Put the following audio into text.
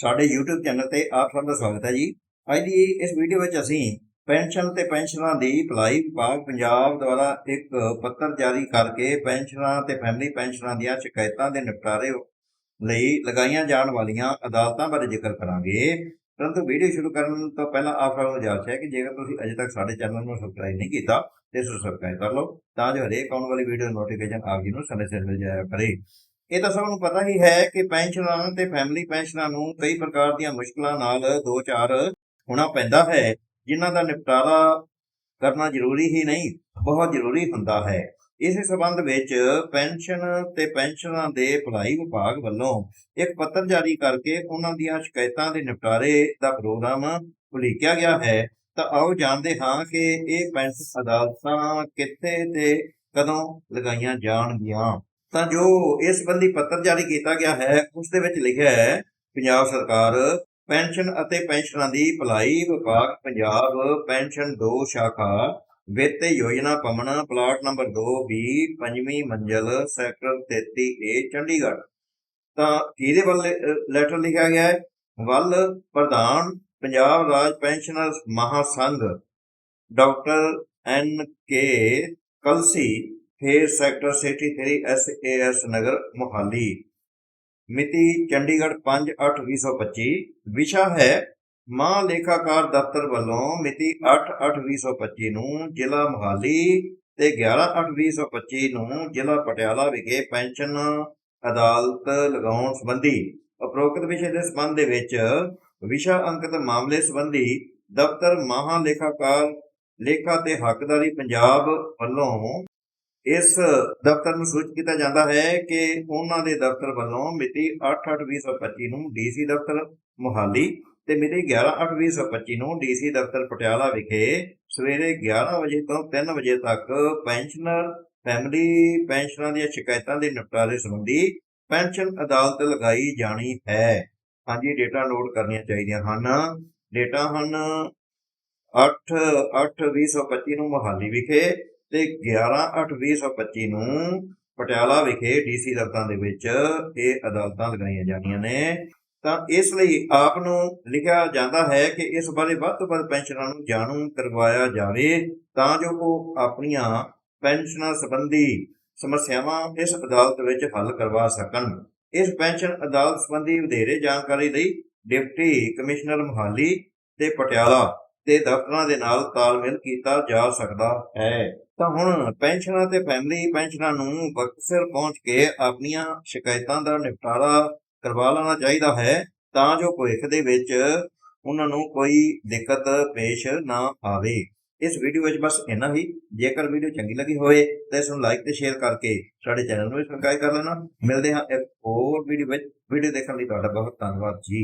ਸਾਡੇ YouTube channel ਤੇ ਆਪ ਸਭ ਦਾ ਸਵਾਗਤ ਹੈ ਜੀ। ਅੱਜ ਦੀ ਇਸ ਵੀਡੀਓ ਵਿੱਚ ਅਸੀਂ ਪੈਨਸ਼ਨ ਤੇ ਪੈਨਸ਼ਨਾਂ ਦੀ ਭਲਾਈ ਵਿਭਾਗ ਪੰਜਾਬ ਦੁਆਰਾ ਇੱਕ ਪੱਤਰ ਜਾਰੀ ਕਰਕੇ ਪੈਨਸ਼ਨਾਂ ਤੇ ਫੈਮਿਲੀ ਪੈਨਸ਼ਨਾਂ ਦੀਆਂ ਸ਼ਿਕਾਇਤਾਂ ਦੇ ਨਿਪਟਾਰੇ ਲਈ ਲਗਾਈਆਂ ਜਾਣ ਵਾਲੀਆਂ ਅਦਾਲਤਾਂ ਬਾਰੇ ਜ਼ਿਕਰ ਕਰਾਂਗੇ। ਪਰੰਤੂ ਵੀਡੀਓ ਸ਼ੁਰੂ ਕਰਨ ਤੋਂ ਪਹਿਲਾਂ ਆਪ ਸਭ ਨੂੰ ਗੁਜ਼ਾਰਿਸ਼ ਹੈ ਕਿ ਜੇਕਰ ਤੁਸੀਂ ਅਜੇ ਤੱਕ ਸਾਡੇ ਚੈਨਲ ਨੂੰ ਸਬਸਕ੍ਰਾਈਬ ਨਹੀਂ ਕੀਤਾ, ਤੇ ਇਸ ਨੂੰ ਸਬਸਕ੍ਰਾਈਬ ਕਰ ਲਓ, ਤਾਂ ਜੋ ਹਰੇਕ ਆਉਣ ਵਾਲੀ ਵੀਡੀਓ ਨੋਟੀਫਿਕੇਸ਼ਨ ਆਪ ਜੀ ਨੂੰ ਸਮੇਂ ਸਿਰ ਮਿਲ ਜਾਇਆ ਕਰੇ। ਇਹ ਤਾਂ ਸਭ ਨੂੰ ਪਤਾ ਹੀ ਹੈ ਕਿ ਪੈਨਸ਼ਨਰਾਂ ਤੇ ਫੈਮਿਲੀ ਪੈਨਸ਼ਨਾਂ ਨੂੰ ਕਈ ਪ੍ਰਕਾਰ ਦੀਆਂ ਮੁਸ਼ਕਲਾਂ ਨਾਲ ਦੋ ਚਾਰ ਹੋਣਾ ਪੈਂਦਾ ਹੈ, ਜਿਨ੍ਹਾਂ ਦਾ ਨਿਪਟਾਰਾ ਕਰਨਾ ਜ਼ਰੂਰੀ ਹੀ ਨਹੀਂ, ਬਹੁਤ ਜ਼ਰੂਰੀ ਹੁੰਦਾ ਹੈ। ਇਸੇ ਸਬੰਧ ਵਿੱਚ ਪੈਨਸ਼ਨ ਤੇ ਪੈਨਸ਼ਨਾਂ ਦੇ ਭਲਾਈ ਵਿਭਾਗ ਵੱਲੋਂ ਇੱਕ ਪੱਤਰ ਜਾਰੀ ਕਰਕੇ ਉਹਨਾਂ ਦੀਆਂ ਸ਼ਿਕਾਇਤਾਂ ਦੇ ਨਿਪਟਾਰੇ ਦਾ ਪ੍ਰੋਗਰਾਮ ਉਲੀਕਿਆ ਗਿਆ ਹੈ। ਤਾਂ ਆਓ ਜਾਣਦੇ ਹਾਂ ਕਿ ਇਹ ਪੈਨਸ਼ਨ ਅਦਾਲਤਾਂ ਕਿੱਥੇ ਤੇ ਕਦੋਂ ਲਗਾਈਆਂ ਜਾਣਗੀਆਂ। ਤਾਂ ਜੋ ਇਸ ਸੰਬੰਧੀ ਪੱਤਰ ਜਾਰੀ ਕੀਤਾ ਗਿਆ ਹੈ, ਉਸ ਦੇ ਵਿੱਚ ਲਿਖਿਆ ਹੈ, ਪੰਜਾਬ ਸਰਕਾਰ ਪੈਨਸ਼ਨ ਅਤੇ ਪੈਨਸ਼ਨਾਂ ਦੀ ਭਲਾਈ ਵਿਭਾਗ ਪੰਜਾਬ ਪੈਨਸ਼ਨ 2 ਸ਼ਾਖਾ ਵਿੱਤ ਯੋਜਨਾ ਪਮਨ ਪਲਾਟ ਨੰਬਰ 2 ਬੀ ਪੰਜਵੀਂ ਮੰਜ਼ਲ ਸੈਕਟਰ 33 ਏ ਚੰਡੀਗੜ੍ਹ। ਤਾਂ ਕਿਹਦੇ ਵੱਲ ਲੈਟਰ ਲਿਖਿਆ ਗਿਆ ਹੈ? ਵੱਲ ਪ੍ਰਧਾਨ ਪੰਜਾਬ ਰਾਜ ਪੈਨਸ਼ਨਰਸ ਮਹਾਸੰਘ, ਡਾਕਟਰ ਐਨ ਕੇ ਕਲਸੀ ਫੇਰ sector 63 S A S Nagar Mohali. ਮਿਤੀ ਚੰਡੀਗੜ੍ਹ 5/8/2025 ਵਿਸ਼ਾ ਹੈ ਮਾਂ ਲੇਖਾਕਾਰ ਦਫ਼ਤਰ ਵੱਲੋਂ ਮਿਤੀ 8/8/2025 ਨੂੰ ਜ਼ਿਲ੍ਹਾ ਮੁਹਾਲੀ ਤੇ 11/8/2025 ਨੂੰ ਜ਼ਿਲ੍ਹਾ ਪਟਿਆਲਾ ਵਿਖੇ ਪੈਨਸ਼ਨ ਅਦਾਲਤ ਲਗਾਉਣ ਸੰਬੰਧੀ ਉਪਰੋਕਤ ਵਿਸ਼ੇ ਦੇ ਸੰਬੰਧ ਦੇ ਵਿੱਚ ਵਿਸ਼ਾ ਅੰਕਿਤ ਮਾਮਲੇ ਸੰਬੰਧੀ ਦਫ਼ਤਰ ਮਹਾ ਲੇਖਾਕਾਰ ਲੇਖਾ ਤੇ ਹੱਕਦਾਰੀ ਪੰਜਾਬ ਵੱਲੋਂ ਇਸ ਦਫ਼ਤਰ ਨੂੰ ਸੂਚਿਤ ਕੀਤਾ ਜਾਂਦਾ ਹੈ ਕਿ ਉਹਨਾਂ ਦੇ ਦਫ਼ਤਰ ਵੱਲੋਂ ਮਿਤੀ 8/8/2025 ਨੂੰ ਡੀਸੀ ਦਫ਼ਤਰ ਮੁਹਾਲੀ ਤੇ ਮਿਤੀ 11/8/2025 ਨੂੰ ਡੀਸੀ ਦਫ਼ਤਰ ਪਟਿਆਲਾ ਵਿਖੇ ਸਵੇਰੇ 11 ਵਜੇ ਤੋਂ 3 ਵਜੇ ਤੱਕ ਪੈਨਸ਼ਨਰ, ਫੈਮਿਲੀ ਪੈਨਸ਼ਨਰਾਂ ਦੀਆਂ ਸ਼ਿਕਾਇਤਾਂ ਦੇ ਨਿਪਟਾਰੇ ਸੰਬੰਧੀ ਪੈਨਸ਼ਨ ਅਦਾਲਤ ਲਗਾਈ ਜਾਣੀ ਹੈ। ਹਾਂਜੀ, ਡੇਟਾ ਨੋਟ ਕਰਨੀਆਂ ਚਾਹੀਦੀਆਂ ਹਨ। ਡੇਟਾ ਹਨ 8/8/2025 ਨੂੰ ਮੁਹਾਲੀ ਵਿਖੇ ਤੇ 11/8/2025 ਨੂੰ ਪਟਿਆਲਾ ਵਿਖੇ ਡੀਸੀ ਦਫ਼ਤਰਾਂ ਦੇ ਵਿੱਚ ਇਹ ਅਦਾਲਤਾਂ ਲਗਾਈਆਂ ਜਾਣੀਆਂ ਨੇ। ਤਾਂ ਇਸ ਲਈ ਆਪ ਨੂੰ ਲਿਖਿਆ ਜਾਂਦਾ ਹੈ ਕਿ ਇਸ ਬਾਰੇ ਵੱਧ ਤੋਂ ਵੱਧ ਪੈਨਸ਼ਨਰਾਂ ਨੂੰ ਜਾਣੂ ਕਰਵਾਇਆ ਜਾਵੇ ਤਾਂ ਜੋ ਉਹ ਆਪਣੀਆਂ ਪੈਨਸ਼ਨਾਂ ਸੰਬੰਧੀ ਸਮੱਸਿਆਵਾਂ ਇਸ ਅਦਾਲਤ ਵਿੱਚ ਹੱਲ ਕਰਵਾ ਸਕਣ। ਇਸ ਪੈਨਸ਼ਨ ਅਦਾਲਤ ਸੰਬੰਧੀ ਵਧੇਰੇ ਜਾਣਕਾਰੀ ਲਈ ਡਿਪਟੀ ਕਮਿਸ਼ਨਰ ਮੁਹਾਲੀ ਤੇ ਪਟਿਆਲਾ ਤੇ ਦਫ਼ਤਰਾਂ ਦੇ ਨਾਲ ਤਾਲਮੇਲ ਕੀਤਾ ਜਾ ਸਕਦਾ ਹੈ। ਤਾਂ ਹੁਣ ਪੈਨਸ਼ਨਾਂ ਤੇ ਫੈਮਿਲੀ ਪੈਨਸ਼ਨਾਂ ਨੂੰ ਵਕਤ ਸਿਰ ਪਹੁੰਚ ਕੇ ਆਪਣੀਆਂ ਸ਼ਿਕਾਇਤਾਂ ਦਾ ਨਿਪਟਾਰਾ ਕਰਵਾ ਲੈਣਾ ਚਾਹੀਦਾ ਹੈ ਤਾਂ ਜੋ ਭਵਿੱਖ ਦੇ ਵਿੱਚ ਉਹਨਾਂ ਨੂੰ ਕੋਈ ਦਿੱਕਤ ਪੇਸ਼ ਨਾ ਆਵੇ। ਇਸ ਵੀਡੀਓ ਵਿੱਚ ਬਸ ਇੰਨਾ ਹੀ। ਜੇਕਰ ਵੀਡੀਓ ਚੰਗੀ ਲੱਗੀ ਹੋਵੇ ਤਾਂ ਇਸ ਨੂੰ ਲਾਈਕ ਤੇ ਸ਼ੇਅਰ ਕਰਕੇ ਸਾਡੇ ਚੈਨਲ ਨੂੰ ਵੀ ਸਬਸਕ੍ਰਾਈਬ ਕਰ ਲੈਣਾ। ਮਿਲਦੇ ਹਾਂ ਇੱਕ ਹੋਰ ਵੀਡੀਓ ਵਿੱਚ। ਵੀਡੀਓ ਦੇਖਣ ਲਈ ਤੁਹਾਡਾ ਬਹੁਤ ਧੰਨਵਾਦ ਜੀ।